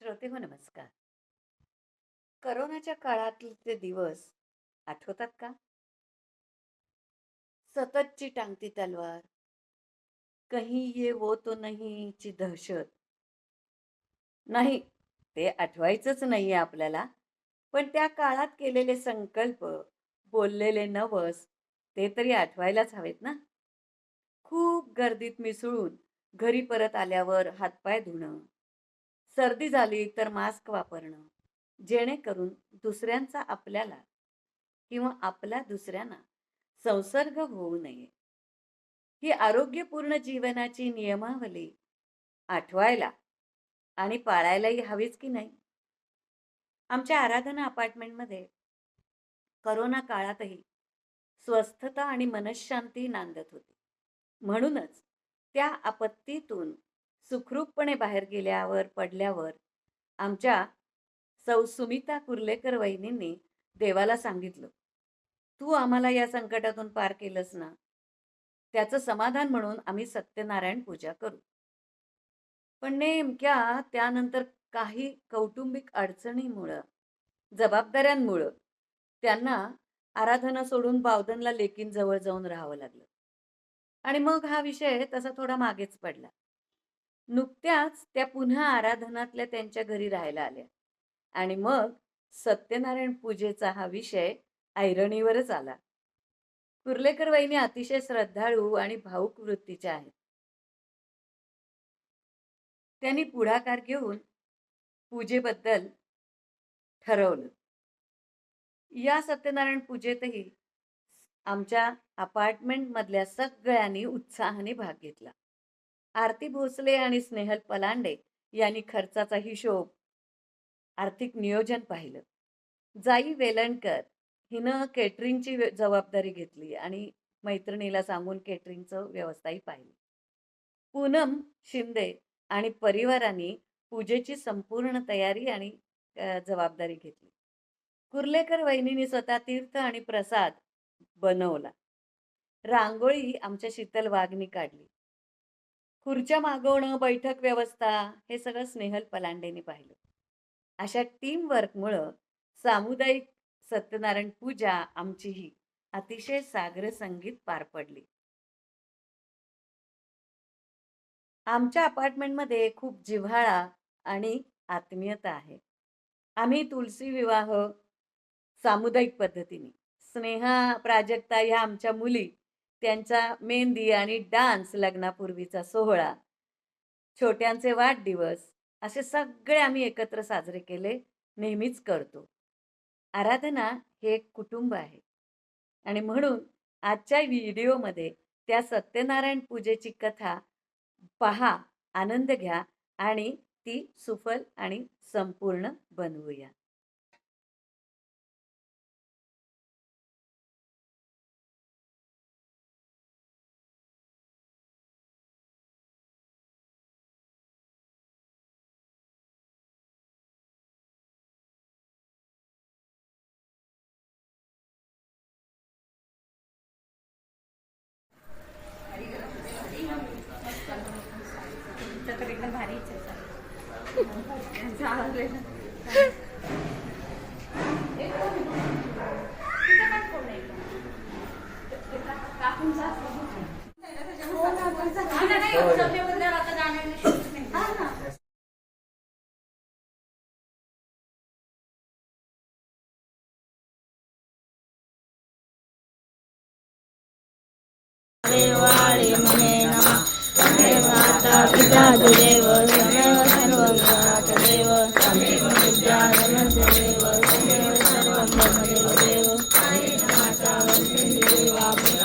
श्रोते हो नमस्कार. करोनाच्या काळातले ते दिवस आठवतात का? सततची टांगती तलवार कही ये वो तो नाही ची दहशत. नाही ते आठवायचंच नाहीये आपल्याला पण त्या काळात केलेले संकल्प बोललेले नवस ते तरी आठवायलाच हवेत ना? खूप गर्दीत मिसळून घरी परत आल्यावर हातपाय धुणं सर्दी झाली तर मास्क वापरणं. जेणेकरून दुसऱ्यांचा आपल्याला किंवा आपला दुसऱ्यांना संसर्ग होऊ नये. ही आरोग्यपूर्ण जीवनाची नियमावली आठवायला आणि पाळायलाही हवीच की नाही? आमच्या आराधना अपार्टमेंटमध्ये करोना काळातही स्वस्थता आणि मनशांती नांदत होती. म्हणूनच त्या आपत्तीतून सुखरूपपणे बाहेर गेल्यावर पडल्यावर आमच्या सौ सुमिता कुर्लेकर वहिनींनी देवाला सांगितलं तू आम्हाला या संकटातून पार केलंस ना त्याचं समाधान म्हणून आम्ही सत्यनारायण पूजा करू. पण नेमक्या त्यानंतर काही कौटुंबिक अडचणीमुळं जबाबदाऱ्यांमुळं त्यांना आराधना सोडून बावधनला लेकींजवळ जाऊन राहावं लागलं. आणि मग हा विषय तसा थोडा मागेच पडला. नुकत्याच त्या पुन्हा आराधनातल्या त्यांच्या घरी राहायला आल्या. आणि मग सत्यनारायण पूजेचा हा विषय ऐरणीवरच आला. कुर्लेकर वहिनी अतिशय श्रद्धाळू आणि भाऊक वृत्तीच्या आहेत. त्यांनी पुढाकार घेऊन पूजेबद्दल ठरवलं. या सत्यनारायण पूजेतही आमच्या अपार्टमेंट मधल्या सगळ्यांनी उत्साहाने भाग घेतला. आरती भोसले आणि स्नेहल पलांडे यांनी खर्चाचा हिशोब आर्थिक नियोजन पाहिलं. जाई वेलणकर हिनं केटरिंगची जबाबदारी घेतली आणि मैत्रिणीला सांगून केटरिंगचं व्यवस्थाही पाहिली. पूनम शिंदे आणि परिवाराने पूजेची संपूर्ण तयारी आणि जबाबदारी घेतली. कुर्लेकर वहिनीने स्वतः तीर्थ आणि प्रसाद बनवला. रांगोळी आमच्या शीतल वाघनी काढली. खुर्च्या मागवणं बैठक व्यवस्था हे सगळं स्नेहल पलांडेने पाहिलं. अशा टीमवर्कमुळं सामुदायिक सत्यनारायण पूजा आमचीही अतिशय सागर संगीत पार पडली. आमच्या अपार्टमेंटमध्ये खूप जिव्हाळा आणि आत्मीयता आहे. आम्ही तुलसी विवाह सामुदायिक पद्धतीने स्नेहा प्राजक्ता ह्या आमच्या मुली त्यांचा मेहंदी आणि डान्स लग्नापूर्वीचा सोहळा छोट्यांचे वाढदिवस असे सगळे आम्ही एकत्र साजरे केले नेहमीच करतो. आराधना हे एक कुटुंब आहे. आणि म्हणून आजच्या व्हिडिओमध्ये त्या सत्यनारायण पूजेची कथा पहा आनंद घ्या आणि ती सुफल आणि संपूर्ण बनवूया. देवाळे मने नमः. माता पिता देव तमेव सर्वं